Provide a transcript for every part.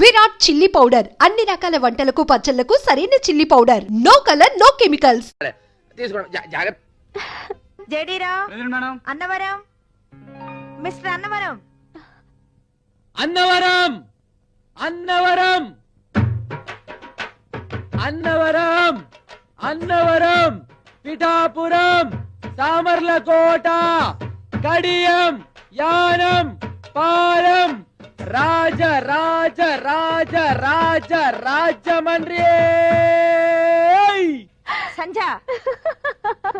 Virat chilli powder. అన్ని రకాల వంటలకు పచ్చళ్ళకు సరైన chilli powder. No colour no chemicals. Annavaram. Mister Annavaram. Annavaram! Annavaram! Annavaram! Annavaram! Pithapuram! Samarlakota! Kadiyam Yanam! పాలం రాజ రాజ రాజ రాజ రాజమండ్రి సంజ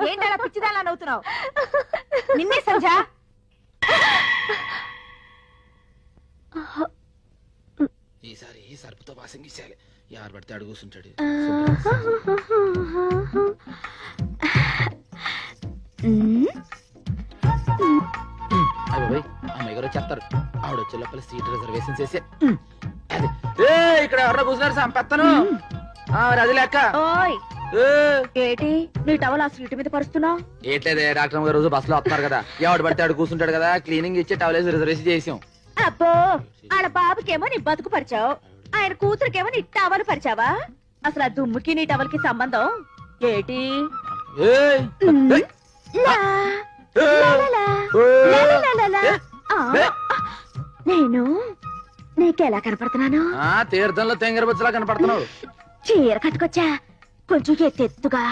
ఏంటి అలా పిచ్చిదాలా నవ్వుతున్నావు? నిన్నే సంజ ఈసారి సరుపుతో వాసం గీసేయాలి ఎవరు పడితే అడుగు కూర్చుంటాడు. అయ్యి అమ్మాయి గారు వచ్చేస్తారు. ఆవిడ వచ్చే లోపల సీట్ రిజర్వేషన్ చేసి. అది. ఏ ఇక్కడ ఎవరో కూర్చున్నారు? సంపెత్తను. అది లెక్క. ఓయ్. ఏటి? నీ టవల్ ఆ సీటు మీద పరుస్తున్నావు? ఏట్లేదే డాక్టర్ గారు రోజు బస్సులో వస్తున్నారు కదా. ఎవడు పడితే ఆడు కూర్చుంటాడు కదా. క్లీనింగ్ ఇచ్చి టవలేజ్ రిజర్వేషన్ చేసాం. అబ్బో ఆడ బాబుకేమో నీ బతుకు పరిచావు. ఆయన కూతురికేమో నీ టవల్ పరిచావా? అసలు ఆ దుమ్ముకి నీ టవల్కి సంబంధం? ఏటి? నేను నీకెలా కనపడుతున్నాను? తీర్థంలో తీర్థంలో తెంగరబచ్చలా కనపడుతున్నావు. చీర కట్టుకొచ్చా? కొంచెం ఎత్తెత్తుగా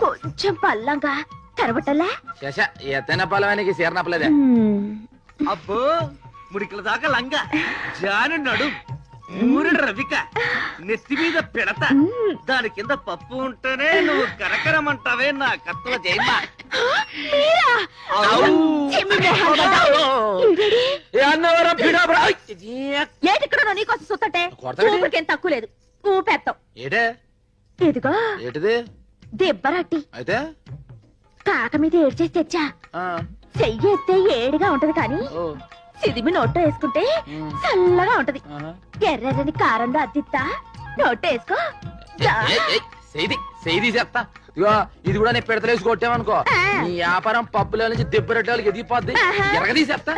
కొంచెం పల్లంగా కనబట్టలే ఎత్తైన పల్లవానికి చేరనప్పలేదే అబ్బో ముడికల దాకా లంగా. జానున్నాడు ఊరిన రవిక నెత్తి మీద పిడత. దాని కింద పప్పు ఉంటేనే నువ్వు కరకరమంటావే నా కత్తుల ఏటిక్కడ నీకోసం సుత్తంటే? ఊపిరికేం తక్కువ లేదు. ఊపెత్తాం. ఏటే? ఇదిగో ఏటిది? దెబ్బరట్టి. అయితే? కాక మీద ఏడ్చేసి తెచ్చా. ఆ, చెయ్యి ఎత్తే ఏడిగా ఉంటది కానీ సిదిమి నోట్లో వేసుకుంటే చల్లగా ఉంటది. ఎర్రని కారంలో అద్దిస్తా నోట్లో వేసుకో. సేది చెప్తా ఇది కూడా నేను పెడతలేసి కొట్టామనుకో. నీ వ్యాపారం పప్పుల నుంచి రొట్టెలకి ఎదిగిపోద్ది. ఎరగదీసి చెప్తా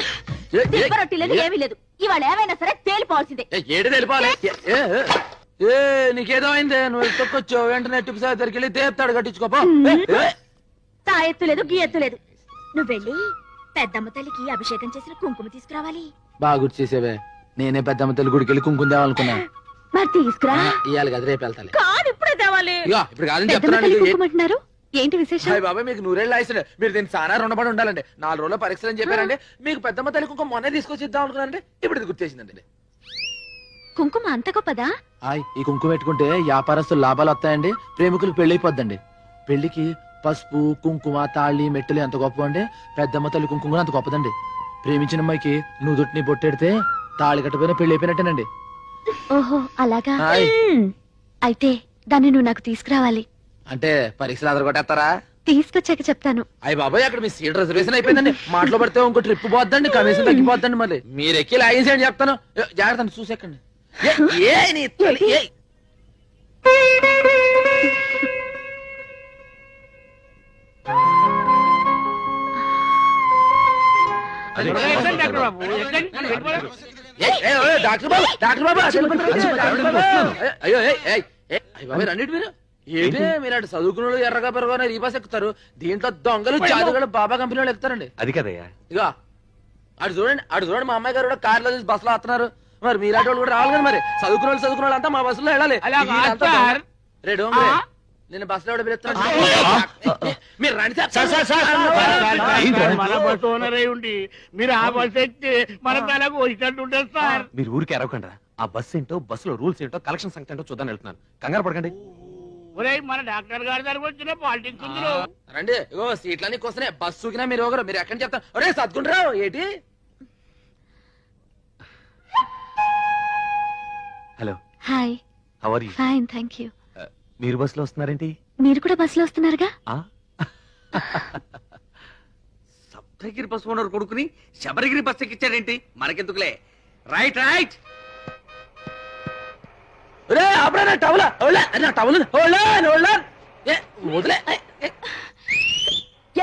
దెబ్బరొట్టిలేదు ఏమీ లేదు. ఇవాళ ఏమైనా సరే తేలిపోవాల్సిందే. ఏడు తేలిపోవాలి. ఏ నీకేదో అయిందే నువ్వు తొక్కొచ్చు వెంటనే టిప్స్ దగ్గరికి వెళ్ళి తేపుతాడు కట్టించుకోపా తా ఎత్తు లేదు గీ ఎత్తు లేదు. నువ్వు వెళ్ళి పెద్దమ్మ తల్లికి అభిషేకం చేసిన కుంకుమ తీసుకురావాలి. బాగా గుర్తు చేసేవే. నేనే పెద్దమ్మ తల్లి గుడికి వెళ్ళి కుంకుమ తేవాలనుకున్నా. మరి తీసుకురా. ఇవాళ కదా రేపు వెళ్తాలి. కాదు ఇప్పుడే తేవాలి. ఇగో ఇప్పుడు కాదని పెద్దమ్మ చెప్తున్నాను తల్లి నీకు. కుంకుమ అంటున్నారు? ఏంటి విశేషం? హాయ్ బాబాయ్ మీకు నూరేళ్ళు ఆయుస్తుంది మీరు దీన్ని చాలా రుణపడి ఉండాలండి. నాలుగు రోజుల పరీక్షలు అని చెప్పారండి. మీకు పెద్దమ్మ తల్లి కుంకుమ మొన్నే తీసుకొచ్చి ఇద్దాం అనుకున్నానండి. ఇప్పుడు ఇది గుర్తేసిందండి కుంకుమ అంత గొప్పదా? హాయ్ ఈ కుంకుమ పెట్టుకుంటే వ్యాపారస్తులు లాభాలు వస్తాయండి. ప్రేమికులకు పెళ్ళి అయిపోద్దండి పెళ్ళికి పసుపు కుంకుమ తాళి మెట్టెలు ఎంత గొప్ప అండి పెద్దమ్మ తల్లి కుంకుమ కూడా అంత గొప్పదండి. ప్రేమించిన అమ్మాయికి నుదుటిని బొట్టెడితే తాళి కట్టపోయిన పెళ్ళి అయిపోయినట్టేనండి. ఓహో అలాగా? హాయ్. మ్మ్. అయితే దాన్ని నువ్వు నాకు తీసుకురావాలి. అంటే పరీక్షలు అదరగొట్టేస్తారా తీసుకొచ్చాక చెప్తాను. అయ్యి బాబాయ్ అక్కడ మీ సీట్ రిజర్వేషన్ అయిపోయిందండి. మాటలో పడితే ఇంకో ట్రిప్ పోద్దండి కమిషన్ తగ్గిపోద్దండి మళ్ళీ. మీరు ఎక్కి లాగేసేయండి చెప్తాను? ఏ, జాగ్రత్త అండి, చూసేకండి ఏ, ఏ, నీ తల్లి, ఏ. డాక్టర్ బాబు, బాబు. బాబు. అయ్యో రండి మీరు. ఏంటి? మీలాంటి చదువుకున్న వాళ్ళు ఎర్రగా పెరగనే రీబాస్ ఎక్కుతారు. దీంట్లో దొంగలు జాదుగలు బాబా కంపెనీ వాళ్ళు ఎక్కుతారండి. అది కదయ్యా. ఇగో అటు చూడండి అటు చూడండి మా అమ్మాయి గారు కూడా కార్లో చూసి బస్సులో వస్తున్నారు. మరి మీలాంటి వాళ్ళు కూడా రావాలి కదా మరి. చదువుకున్న వాళ్ళు చదువుకున్న వాళ్ళు అంతా మా బస్సులో వెళ్ళాలి. అలా నేను బస్సులో ఎవడ పిలుస్తున్నాను మీరు రండి సార్. సార్, మన బస్సు ఓనర్ అయి ఉండి మీరు ఆ బస్సు ఎక్కితే మన తలకు వచ్చినట్టు ఉంటుంది సార్. మీరు ఊరికి అరవకండి ఆ బస్ ఏంటో బస్సులో రూల్స్ ఏంటో కలెక్షన్ సంఖ్య ఏంటో చూద్దాం వెళ్తున్నాను. కంగారు పడకండి. ఒరేయ్ మన డాక్టర్ గారి దగ్గరకు వచ్చిన పాలిటిక్స్. రండి. ఇగో సీట్లన్నీ వస్తున్నాయి బస్సు సూకినా మీరు ఒకరు. మీరు ఎక్కడి చెప్తారు? ఒరే సత్కుంటారావు ఏంటి? Hello hi how are you fine thank you మీరు బస్సులో వస్తున్నారేంటి? మీరు కూడా బస్సులో వస్తున్నారుగా? ఆ? సప్తగిరి బస్సు ఓనర్ కొడుకుని శబరిగిరి బస్ ఎక్కించాడేంటి? మనకెందుకులే? Right right. ఒరే అప్పుడే నా టవల ఓలా నా టవల. ఓలా ఓలా ఏ వదిలే. ఏ, ఏ,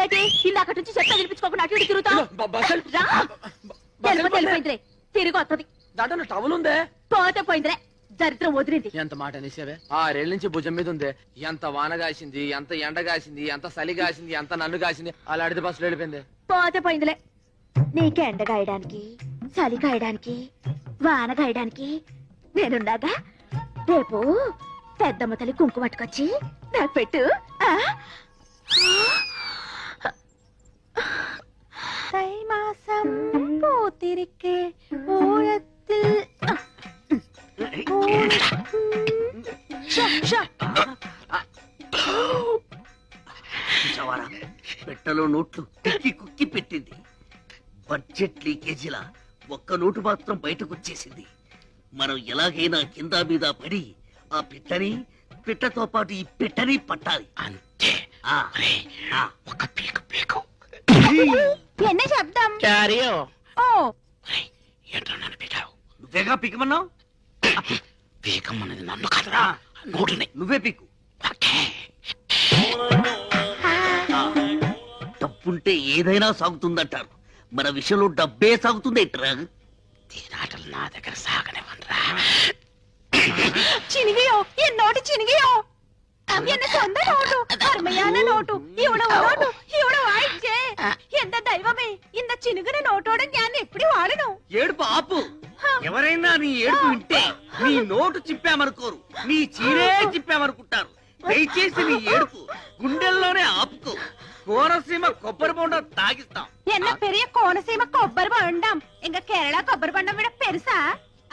ఏంటి? ఇందాక నుంచి చెత్త వినిపించుకోకుండా అటు ఇటు తిరుగుతావు? ఇదిగో, బ- బస్సు. వెళ్ళి- రా. బ- బస్సు తెలిపో వెళ్ళిపోయింది. తెలిపోయిందిలే తిరిగి వస్తుంది దాంట్లో నా టవల్ ఉందే? పోతే పోయిందిలే. దరిద్రం వదిలింది ఎంత మాట అనేసావే ఆరేళ్ళ నుంచి భుజం మీద ఉంది ఎంత వాన కాసింది ఎంత ఎండ కాసింది ఎంత చలి కాసింది ఎంత నన్ను కాసింది అలా అడితే బస్సులో వెళ్ళిపోయింది పోతే పోయిందిలే నీకు ఎండ గాయడానికి చలి కాయడానికి వాన గాయడానికి నేనున్నాగా రేపు పెద్దమ్మ తల్లి కుంకుమ పట్టుకొచ్చి నాకు పెట్టు ఆ? தை மாசம் பூத்திருக்கே ஊழத்தில் చూసావారా? పెట్టలో నోట్లు తిక్కి కుక్కి పెట్టింది. బడ్జెట్ లీకేజీలా ఒక్క నోటు మాత్రం బయటకు వచ్చేసింది మనం ఎలాగైనా కింద మీద పడి ఆ పిట్టని పిట్టతో పాటు ఈ పిట్టని పట్టాలి. అంతే. ఒక పీకు పీకు. ఎన్ని శబ్దం ఓ. ఏంటో నన్ను పెట్టావు? నువ్వేగా పీకమన్నావు? పీకమ్మన్నది నన్ను కదరా. నోటిని నువ్వే పీకు. డబ్బుంటే ఏదైనా సాగుతుందంటారు. మన విషయంలో డబ్బే సాగుతుంది ఎట్రా తీరాటలు నా దగ్గర సాగనివ్వనరా చినిగియో ఎన్నోటి చినిగియో. ఎన్న సొంత నోటు అరుమయాన నోటు ఇవడ నోటు ఇవడ వాయిచ్చే. ఎంత దైవమే ఇంత చినుగున నోటోడ జ్ఞానం ఎప్పుడు వాడను? ఏడు ఆపు. ఎవరైనా నీ ఏడుపు వింటే నీ నోటు చిప్పామనుకోరు. నీ చీరే చిప్పామనుకుంటారు. దయచేసి నీ ఏడుపు గుండెల్లోనే ఆపుకో. కోనసీమ కొబ్బరి బొండ తాగిస్తాం. ఎన్న పెరియ కోనసీమ కొబ్బరి బొండం. ఇంకా కేరళ కొబ్బరి బొండం విడ పెరుసా?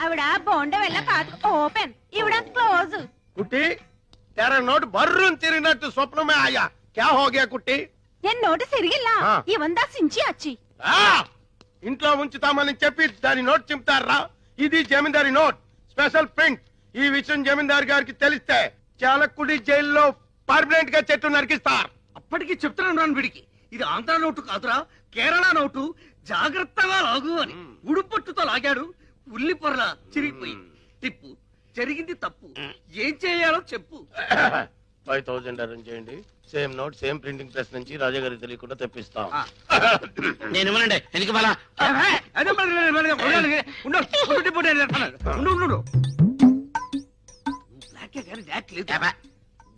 ఆవిడ బొండ వెళ్ళ కాదు. ఓపెన్. ఇవిడ క్లోజ్. కుట్టి తెర నోటు బర్రం తిరిగినట్టు స్వప్నమే ఆయా. క్యా హోగ్యా కుట్టి? ఎన్ సిరిగిల్లా? తిరిగిల్లా ఇవందా సించి అచ్చి. ఇంట్లో ఉంచుతామని చెప్పి దాని నోట్ చింపుతారా? ఇది జమీందారి నోట్. Special print. ఈ విషయం జమీందారు గారికి తెలిస్తే చాలకుడి జైల్లో పర్మనెంట్గా చెట్టు నరికిస్తారు. అప్పటికి చెప్తున్నాను వీడికి. ఇది ఆంధ్ర నోటు కాదురా కేరళ నోటు. జాగ్రత్తగా లాగు అని. ఉడుపట్టుతో లాగాడు ఉల్లి పొరల చిరిగిపోయింది తిప్పు జరిగింది తప్పు. ఏం చేయాలో చెప్పు. ఫైవ్ థౌసండ్ అరేంజ్ చేయండి same note same printing press నుంచి రాజా గారికి తెలియకుండా తెప్పిస్తాం ఆ. నేను ఇవ్వనండి ఎందుకు ఇవ్వాలా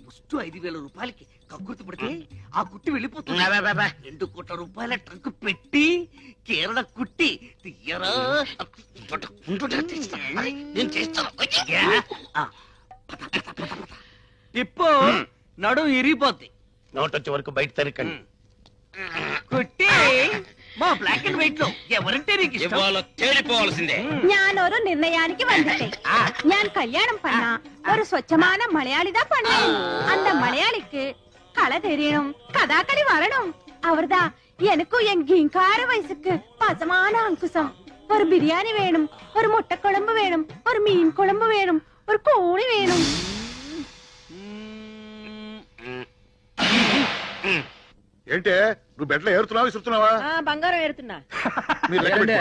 ముస్టు ఐదు వేల రూపాయలకి కక్కుర్తి పడితే ఆ కుట్టి వెళ్ళిపోతుంది రెండు కోట్ల రూపాయల ట్రంక్ పెట్టి కేరళ కుట్టి తీయరా నేను చేస్తాను ఆ, పద, పద, పద, పద. తిప్పు నడు ఇరిగిపోద్ది నోట్ వచ్చే వరకు బయట తరకండి కుట్టి మా బ్లాక్ అండ్ వైట్లో ఎవరంటే నీకు ఇష్టం ఇవాళ తేలిపోవాల్సిందే ഞാൻ ഒരു നിർണയാനിക്ക് വന്നിട്ടേ ഞാൻ കല്യാണം പണ്ണ ഒരു സ്വച്ഛമായ മലയാളിതാ പണ്ണ അന്ത മലയാളിക്ക് കള തെരീണം കഥാകളി വരണം അവർതാ എനക്കും എൻ ഗിങ്കാര വയസ്സുക്ക് പസമാന അങ്കുസം ഒരു ബിരിയാണി വേണം ഒരു മുട്ടക്കുഴമ്പ് വേണം ഒരു മീൻ കുഴമ്പ് വേണം ഒരു കോണി വേണം ఏంటే? నువ్వు బెడ్లో ఏరుతున్నావా విసురుతున్నావా? బంగారం ఏరుతున్నా. మీరు లెక్క ఏంటంటే, పెట్టుకోండి.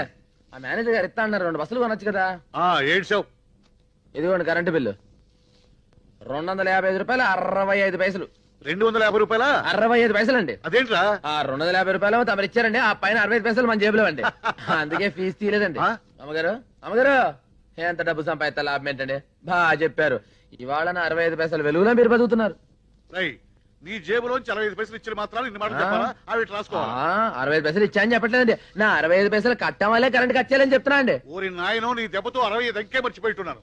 ఆ మేనేజర్ గారు ఇస్తా అన్నారు రెండు బస్సులు కొనొచ్చు కదా. ఆ ఏడ్చావు ఇదిగోండి కరెంటు బిల్లు. రెండు వందల యాభై ఐదు రూపాయలు అరవై ఐదు పైసలు. రెండు వందల యాభై రూపాయలా? అరవై ఐదు పైసలు అండి అదేంట్రా? ఆ రెండు వందల యాభై రూపాయలు తమరు ఇచ్చారండి ఆ పైన అరవై ఐదు పైసలు మన జేబులో అండి. అందుకే ఫీజు తీయలేదండి. ఆ? అమ్మగారు అమ్మగారు ఎంత డబ్బు సంపాదిస్తా లాభం ఏంటండి? బాగా చెప్పారు. ఇవాళ నా అరవై ఐదు పైసలు వెలుగులో మీరు బతుకుతున్నారు. రై నీ జేబులోంచి అరవై ఐదు పైసలు ఇచ్చిన మాత్రాలు ఇన్ని మాటలు ఆ? చెప్పాలా? అవి ఆ, రాసుకోవాలి? అరవై ఐదు పైసలు ఇచ్చాయని చెప్పట్లేదండి. నా అరవై ఐదు పైసలు కట్టం వల్లే కరెంట్ కచ్చేయాలని చెప్తున్నా అండి. ఓరి నాయనో నీ దెబ్బతో అరవై ఐదు అంకే మర్చిపోయిట్టున్నాను.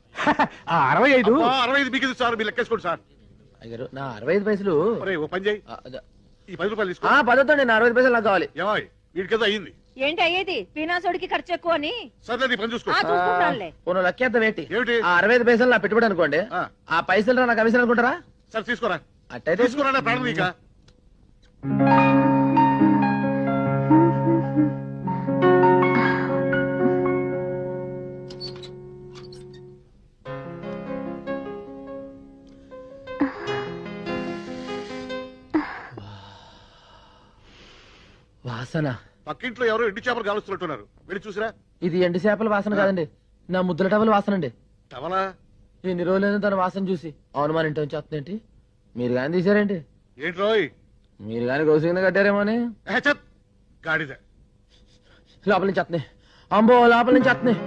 అరవై అబ్బా, అరవై ఐదు మీకు సార్ మీరు లెక్కేసుకోండి సార్. అయ్యారు నా అరవై ఐదు పైసలు ఒరేయ్, ఓ పని చేయి. ఈ పది రూపాయలు తీసుకో. ఆ, పదవుతుంది నా అరవై ఐదు పైసలు నాకు కావాలి. ఏమాయ్ వీడికేదో అయ్యింది. ఏంటి అయ్యేది? పీనాసోడికి ఖర్చు ఎక్కువ అని? సర్లే నీ పని చూసుకో. ఆ, చూసుకుంటానులే. పోను లెక్కేద్దాం ఏంటి? అరవై ఐదు పైసలు నా పెట్టుబడి అనుకోండి. ఆ. ఆ పైసలు నా కమిషన్ అనుకుంటారా సరే తీసుకోరా. అట్టయితే తీసుకోరా నా ప్రాణం నీకా వాసన. పక్కింట్లో ఎవరో ఎండు చేపలు కాలుస్తున్నట్టున్నారు. వెళ్ళి చూసిరా. ఇది ఎండు చేపల వాసన కాదండి. నా ముద్దుల టవల్ వాసన అండి. తవలా ఎన్ని రోజులైనా తన వాసన చూసి అవును మన ఇంటి నుంచి వస్తుందేంటి? మీరు కానీ తీసారేంటి ఏంట్రోయ్ మీరు కానీ గౌసింగ్ కట్టారేమో అని చత్. గాడిద లోపల నుంచి వస్తున్నాయి అంబో లోపల నుంచి వస్తున్నాయి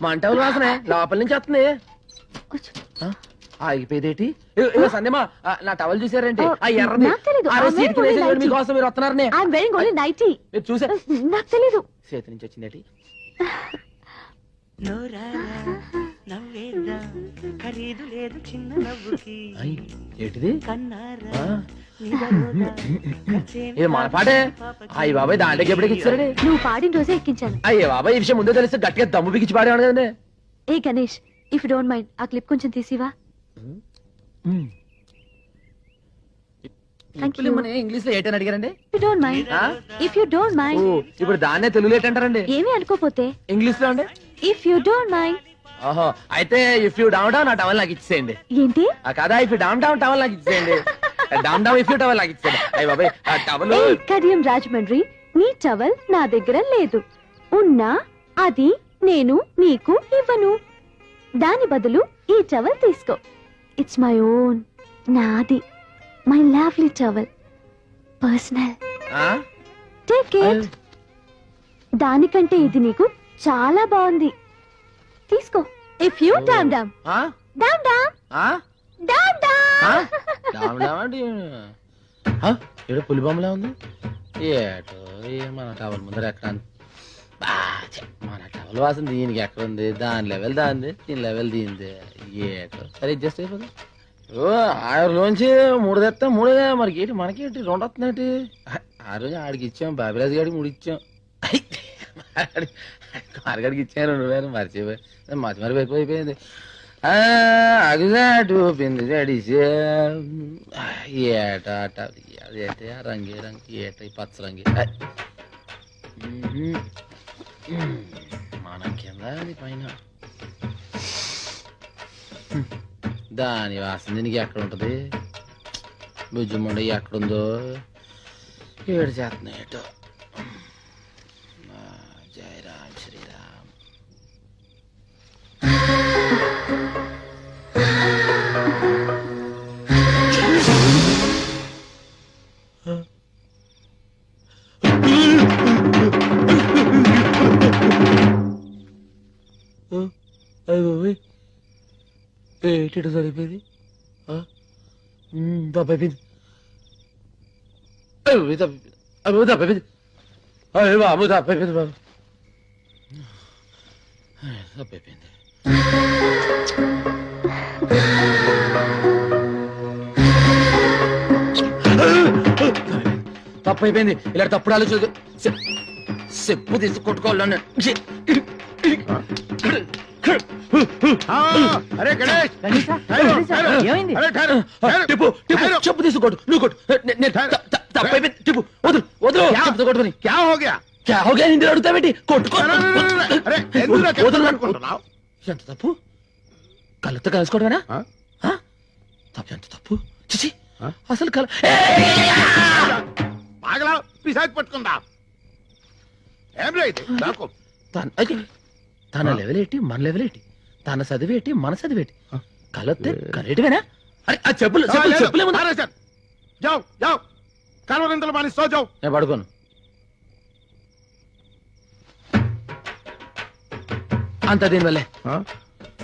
మంటవుల వాసనే లోపల నుంచి వస్తుంది ఆ, ఆగిపోయేదేటి? ఇగో- ఇగో సందేమా ఆ, నా టవల్ చూసారంటే? ఆ ఎర్రది నాకు తెలీదు. రోజు ఆ. మీకోసం మీరు వస్తున్నారనే. ఐఎమ్ వెరింగ్ ఓన్లీ నైటీ మీరు చూసారు నాకు తెలీదు. చేతి నుంచి వచ్చిందేటి? నవ్వేద్దాం ఖరీదు లేదు చిన్న నవ్వుకి. ఐ, ఏంటిది? కన్నారా? ఆ, నిదరోదా ఖర్చేం ఇది మన పాటే? అయ్యి బాబాయ్ దాంట్లోకి ఎప్పటికి ఇచ్చారండి నువ్వు పాడిన రోజే ఎక్కించాను. అయ్యే బాబాయ్ ఈ విషయం ముందే తెలిస్తే గట్టిగా దమ్ము బిగించి పాడేవాడు కదండి. ఏ గణేష్ ఇఫ్ డోంట్ మైండ్ ఆ క్లిప్ కొంచెం తీసివా. ఇంగ్లీష్లో ఏంటని అడిగారండి? ఇఫ్ డోంట్ మైండ్ ఆ? ఇఫ్ యూ డోంట్ ఓ, మైండ్ ఇప్పుడు దాన్నే తెలుగులో ఏంటంటారండి ఏమీ అనుకోపోతే? ఇంగ్లీష్లో అండి? ఇఫ్ యూ డోంట్ మైండ్ ఓహో అయితే ఇఫ్ యూ డౌన్ డౌన్ ఆ టవల్ నాకు ఇచ్చేయండి ఏంటి? ఆ కదా if you down down towel నాకు ఇచ్చేయండి down down if you towel నాకు ఇచ్చేయండి అయ్యి బాబాయ్ ఆ టవల్ ఏ కడియం రాజమండ్రి నీ టవల్ నా దగ్గర లేదు. ఉన్నా అది నేను నీకు ఇవ్వను. దాని బదులు ఈ టవల్ తీసుకో. ఇట్స్ మై ఓన్ నాది. My lovely towel personal take it దానికంటే ఇది నీకు చాలా బాగుంది. తీసుకో. ఇఫ్ యూ డామ్ డామ్ డామ్ డామ్ డామ్ డామ్ ఏడో పులి బొమ్మలా ఉంది? ఏటో ఏ మన టవల్ ముందర ఎక్కడ ఉంది? బా, ఛే, మన టవల్ వాసన దీనికి ఎక్కడ ఉంది దాని లెవెల్ దాంది దీని లెవెల్ దీనిది. ఏటో. సరే అడ్జస్ట్ అయిపోతుంది ఓ ఆరులోంచి మూడు తెస్తా మూడుగా మనకి ఏంటి మనకేంటి రెండు వస్తున్నాయి ఆ రోజు ఆడికి ఇచ్చాం బాబిరాజు గారికి మూడు ఇచ్చాం. మార్గడికి ఇచ్చాను రెండు వేలు మర్చిపోయి మర్చి మరిపోయి ఎక్కువైపోయింది ఆ, పింది జడిసే ఏట అట అదేంటి ఆ రంగి ఏట ఈ పచ్చ రంగి. మన కింద అది పైన. దాని వాసన దీనికి ఎక్కడ ఉంటది? భుజముండ ఎక్కడుందో? ఏడు చేస్తున్నాయి ఏటో జయ రామ్ శ్రీరామ్ ఏంటి సరిపోయింది తప్పింది అయ్యో తప్పింది అయ్యో తప్పింది అయ్యో బాబు తప్పింది బాబు. తప్పైపోయింది. తప్పైపోయింది. ఇలా తప్పుడు ఆలోచన చెప్పు తీసి కొట్టుకోవాలని అరే గణేష్. టిప్పు. చెప్పు తీసి కొట్టు నువ్వు కొట్టు. తప్పైపోయింది. టిప్పు వదులు వదులు కొట్టుకొని. క్యా హో గయా? గయా నింది అడుగుతావేంటి? ఎంత తప్పు? కళ్ళతో కలుసుకోవడమేనా? ఆ? ఆ? తప్పు ఎంత తప్పు? చిచి ఆ? అసలు కల బాగలా పిసాకి పట్టుకుందా. ఏం తన లెవెల్ ఏంటి? మన లెవెల్ ఏంటి? తన చదివేటి మన చదివేటి కలొత్తే కరేటివేనా? అరే ఆ చెప్పులు చెప్పులు చెప్పులేముందా? సార్ జావ్ జావ్. కలవరింతలు మాని సో జావ్ నేను పడుకోను. అంత దీనివల్లే.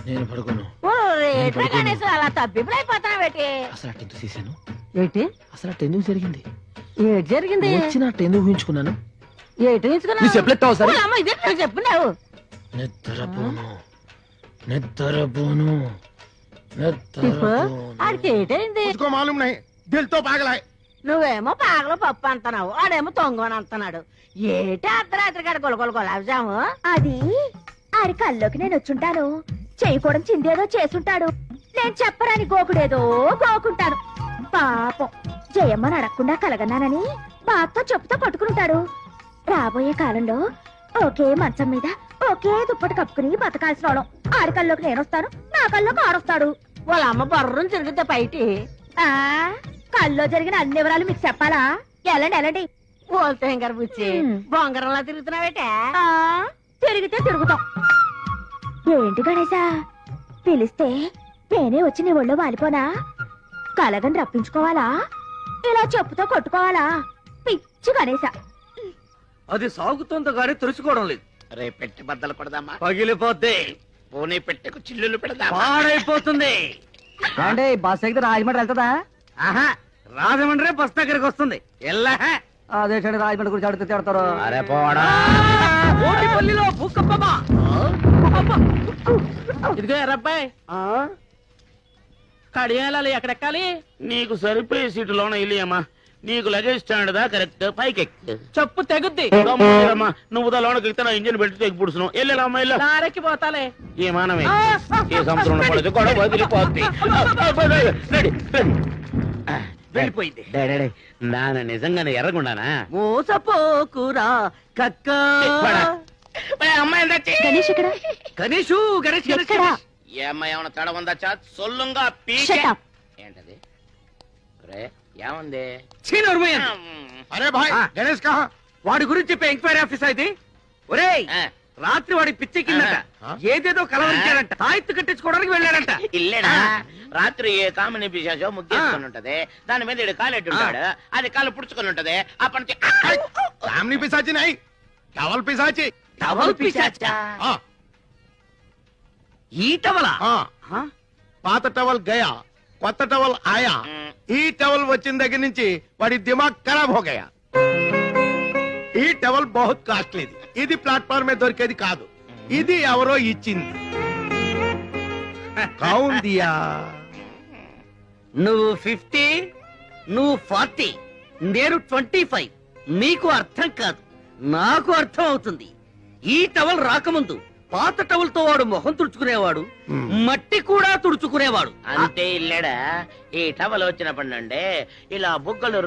నేను పడుకోను అలా అసలు ఎందుకు జరిగింది? జరిగింది? వచ్చిన ఎందుకు ఊహించుకున్నాను? నువ్వేమో పాగలు పప్పు అంటున్నావు ఆడేమో తొంగోని అంటున్నాడు. ఏటి అర్ధరాత్రి గడ కొలకొల గులాబ్ అది ఆడి కల్లోకి నేను వచ్చుంటాను. చేయకూడదు చిందేదో చేసుంటాడు నేను చెప్పరాని గోకుడేదో గోకుంటాను. పాపం జయమ్మని అడగకుండా కలగన్నానని బాగా చెప్పుతో పట్టుకుంటాడు రాబోయే కాలంలో ఒకే మంచం మీద ఒకే దుప్పటి కప్పుకుని బతకాల్సిన వాళ్ళం. ఆడి కల్లోకి నేను వస్తాను నా కల్లోకి ఆడొస్తాడు వాళ్ళ అమ్మ బర్రం తిరిగితే బయటి. ఆ కల్లో జరిగిన అన్ని వివరాలు మీకు చెప్పాలా? గారు బుచ్చి హ్మ్. బొంగరంలా తిరుగుతున్నావేటే? ఆ. తిరిగితే తిరుగుతాం. ఏంటి గణేశ? పిలిస్తే నేనే వచ్చి నీ ఒళ్ళో వాలిపోనా? కలగని రప్పించుకోవాలా? ఇలా చెప్పుతో కొట్టుకోవాలా? పిచ్చి గణేశ. అది సాగుతోంది కానీ తెలుసుకోవడం లేదు. రే పెట్టి బద్దలు కొడదామా? పగిలిపోద్ది. పోనీ పెట్టెకు చిల్లులు పెడదామా? పాడైపోతుంది. అంటే బస్ ఎక్కితే రాజమండ్రి వెళ్తుందా? ఆహా రాజమండ్రి బస్ దగ్గరికి వస్తుంది. ఎల్లా అదే రాజమండ్రి గురించి అడిగితే తిడతారు అరే పోడా ఓటిపల్లిలో భూకంపమా ఇదిగో ఎర్రబ్బాయి కడియాలి ఎక్కడెక్కాలి నీకు సరిపోయే సీటులోన ఇల్లియమ్మా నీకు లగేజ్ స్టాండ్ దా కరెక్ట్ పైకి ఎక్కు చెప్పు తెగుద్ది నువ్వు దా లోనకి ఎక్కితే నా ఇంజిన్ పెట్టి తెగి పుడుతున్నావు వెళ్ళాలమ్మా వెళ్ళు నారెక్కి పోతాలే ఈ మానమే ఈ సంవత్సరంలో పడదు గొడవ వదిలిపోద్ది రెడీ వెళ్ళిపోయింది. నాన్న నిజంగానే ఎర్రగుండానా? మోసపోకురా కక్క. అమ్మాయి గణేష్ ఇక్కడ గణేషు గణేష్ గణేష్ ఎక్కడా? ఏ అమ్మాయి ఏమైనా తడ ఉందా చా? సొల్లుంగా పీకే. Shut up. ఏంటది? రే ఏముంది? అరే భాయ్. గణేష్ కహా వాడి గురించి చెప్పే ఎంక్వైరీ ఆఫీస్ ఇది? ఒరేయ్ ఆ, రాత్రి వాడి పిచ్చెక్కిందట ఆ. ఏదేదో కలవరించాడంట. తాయెత్తు కట్టించుకోవడానికి వెళ్ళాడంట. ఇల్లేనా? రాత్రి ఏ కామిని పిశాచో ముగ్గేసుకొని ఉంటది. దాని మీద ఈడు కాలెట్టి ఉంటాడు అది కాలు పుడుచుకొని ఉంటది. అప్పటి నుంచి సామ్ని పిశాచి నై టవల్ పిశాచి. టవల్ పిశాచా? ఆ, ఈ టవలా? పాత టవల్ గయా కొత్త టవల్ ఆయా. ఈ టవల్ వచ్చిన దగ్గర నుంచి వాడి దిమాగ్ ఖరాబ్ హో గయా ఈ టవల్ బహుత్ కాస్ట్లీది. ఇది ప్లాట్ఫామ్ మీద దొరికేది కాదు. ఇది ఎవరో ఇచ్చింది. కౌన్ దియా నువ్వు ఫిఫ్టీ నువ్వు ఫార్టీ నేను ట్వంటీ ఫైవ్. నీకు అర్థం కాదు. నాకు అర్థం అవుతుంది. ఈ టవల్ రాకముందు పాత టవల్తో వాడు మొహం తుడుచుకునేవాడు. మట్టి కూడా తుడుచుకునేవాడు. అంతే ఇల్లేడా? ఈ టవల్ వచ్చినప్పటి నుండి ఇలా బుగ్గలు